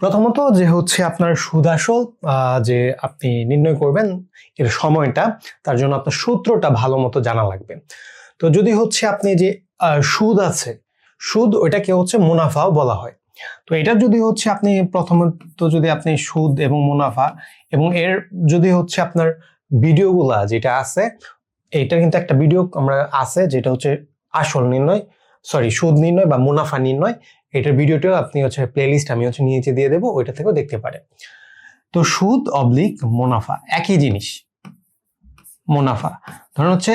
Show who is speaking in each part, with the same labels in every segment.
Speaker 1: প্রথমত যে হচ্ছে আপনার সুদ আসল যে আপনি নির্ণয় করবেন এর সময়টা, তার জন্য আপনার সূত্রটা ভালো মতো জানা লাগবে। তো যদি হচ্ছে আপনি যে সুদ আছে, সুদ ওইটাকে হচ্ছে মুনাফাও বলা হয়। তো এটা যদি হচ্ছে আপনি প্রথমত যদি আপনি সুদ এবং মুনাফা এবং এর যদি হচ্ছে আপনার ভিডিওগুলা যেটা আছে এটা কিন্তু একটা ভিডিও আমরা আছে যেটা হচ্ছে আসল নির্ণয়, সরি, সুদ নির্ণয় বা মুনাফা নির্ণয় এটার ভিডিওটাও আপনি হচ্ছে প্লেলিস্ট আমি হচ্ছে নিচে দিয়ে দেবো, ওইটা থেকেও দেখতে পারেন। তো সুদ অবলিক মুনাফা, একই জিনিস, মুনাফা। ধরেন হচ্ছে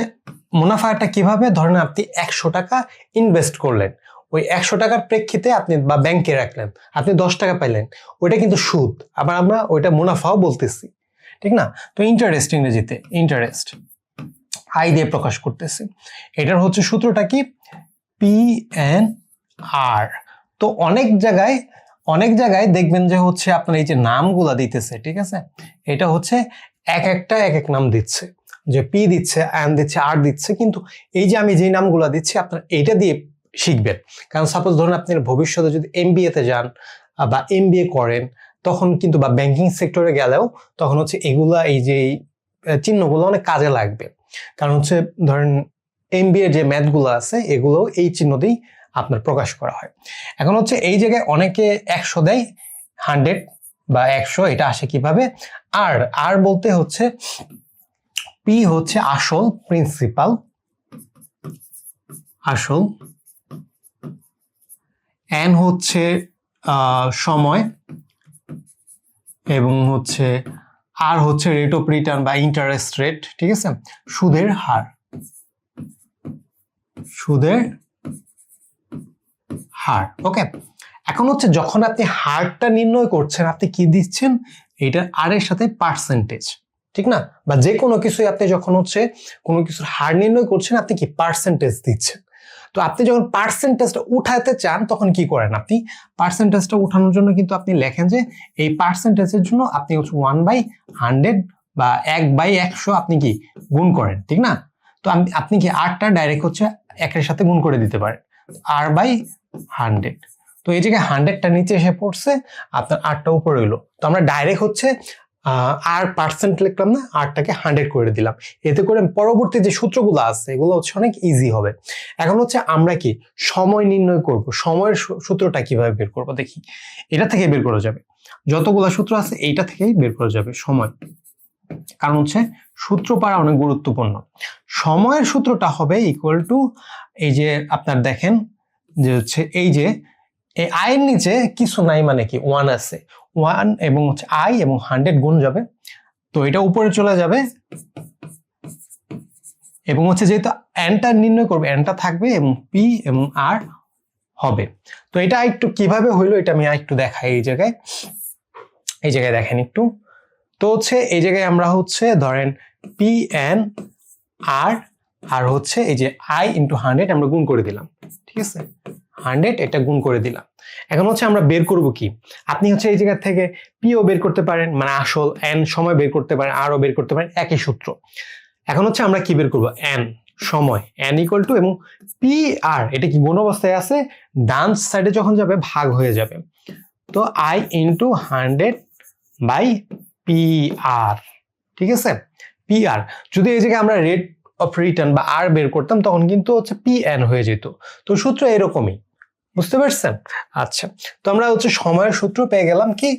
Speaker 1: মুনাফাটা কীভাবে? ধরেন আপনি একশো টাকা ইনভেস্ট করলেন। ওই একশো টাকার প্রেক্ষিতে আপনি বা ব্যাংকে রাখলেন, আপনি দশ টাকা পাইলেন। ওইটা কিন্তু সুদ। আবার আমরা ওইটা মুনাফাও বলতেছি। ঠিক না? তো ইন্টারেস্ট ইংরেজিতে ইন্টারেস্ট আই দিয়ে প্রকাশ করতেছি। এটার হচ্ছে সূত্রটা কি? পি এন আর তো অনেক জায়গায় অনেক জায়গায় দেখবেন যে হচ্ছে আপনার এই যে নামগুলা দিতেছে, ঠিক আছে? এটা হচ্ছে এক একটা, এক এক নাম দিচ্ছে। যে পি দিচ্ছে অ্যান দিচ্ছে, আর দিচ্ছে, কিন্তু এই যে আমি যে নামগুলা দিচ্ছি, আপনার এইটা দিয়ে শিখবেন। কারণ সাপোজ ধরুন আপনি ভবিষ্যতে যদি এম তে যান বা এম করেন, তখন কিন্তু, বা ব্যাংকিং সেক্টরে গেলেও, তখন হচ্ছে এগুলা, এই যে চিহ্নগুলো অনেক কাজে লাগবে। কারণ হচ্ছে, ধরেন এম যে ম্যাথগুলো আছে, এগুলো এই চিহ্ন দিয়েই আপনার প্রকাশ করা হয়। এখন হচ্ছে এই জায়গায় অনেকে একশো দেয় হান্ড্রেড বা একশো, এটা আসে কীভাবে? আর আর বলতে হচ্ছে পি হচ্ছে আসল প্রিন্সিপাল আসল। এন হচ্ছে সময় এবং হচ্ছে আর হচ্ছে রেট অফ রিটার্ন বা ইন্টারেস্ট রেট ঠিক আছে? সুদের হার। সুদের হার ওকে এখন হচ্ছে যখন আপনি হারটা নির্ণয় করছেন, আপনি কি দিচ্ছেন? এটার আর এর সাথে পার্সেন্টেজ ঠিক না? বা যে কোনো কিছুই আপনি যখন হচ্ছে কোনো কিছুর হার নির্ণয় করছেন, আপনি কি পার্সেন্টেজ দিচ্ছেন? তো আপনি যখন পার্সেন্টেজটা উঠাতে চান, তখন কি করেন আপনি? পার্সেন্টেজটা উঠানোর জন্য কিন্তু আপনি লেখেন যে এই পার্সেন্টেজের জন্য আপনি হচ্ছে ওয়ান বাই হান্ড্রেড বা এক বাই একশো আপনি কি গুণ করেন, ঠিক না? তো আপনি কি আটটা ডাইরেক্ট হচ্ছে একের সাথে গুণ করে দিতে পারেন। আর বাই হান্ড্রেড তো এই জায়গায় হান্ড্রেডটা নিচে এসে পড়ছে, আপনার আটটা উপরে হইল তো আমরা ডাইরেক্ট হচ্ছে আর পার্সেন্ট লিখলাম না আটটাকে হান্ড্রেড করে দিলাম। এতে করে পরবর্তী যে সূত্রগুলো আছে, এগুলো হচ্ছে অনেক ইজি হবে। এখন হচ্ছে আমরা কি সময় নির্ণয় করব, সময়ের সূত্রটা কীভাবে বের করব দেখি। এটা থেকে বের করা যাবে। যতগুলো সূত্র আছে, এইটা থেকেই বের করা যাবে সময়। কারণ হচ্ছে সূত্র পারা অনেক গুরুত্বপূর্ণ। সময়ের সূত্রটা হবে ইকুয়াল টু এই যে আপনার দেখেন যে হচ্ছে এই যে এই আয়ের নিচে কিছু নাই মানে কি? ওয়ান আছে। ওয়ান এবং হচ্ছে আই এবং হান্ড্রেড গুণ যাবে। তো এটা উপরে চলে যাবে। এবং হচ্ছে যেহেতু এনটা নির্ণয় করবে এনটা থাকবে এবং পি এবং আর হবে। তো এটা একটু কীভাবে হইল এটা আমি একটু দেখাই এই জায়গায়। এই জায়গায় দেখেন একটু। তো হচ্ছে এই জায়গায় আমরা হচ্ছে ধরেন পি এন আর আর হচ্ছে এই যে আই ইন্টু হান্ড্রেড আমরা গুণ করে দিলাম, ঠিক আছে? হান্ড্রেড এটা গুণ করে দিলাম। এখন হচ্ছে আমরা বের করব কি? আপনি হচ্ছে এই জায়গা থেকে পিও বের করতে পারেন মানে আসল এন সময় বের করতে পারেন আরও বের করতে পারেন, একই সূত্র। এখন হচ্ছে আমরা কি বের করব? এন সময় এন ইকুয়াল টু এবং পি আর এটা কি গুণ অবস্থায় আছে? ডান সাইডে যখন যাবে, ভাগ হয়ে যাবে। তো I into hundred by P R ঠিক আছে? পি আর যদি এই জায়গায় আমরা রেট অফ রিটার্ন বা আর বের করতাম, তখন কিন্তু হচ্ছে পি এন হয়ে যেত। তো সূত্র এরকমই, বুঝতে পারছেন? আচ্ছা তো আমরা হচ্ছে সময়ের সূত্র পেয়ে গেলাম কি?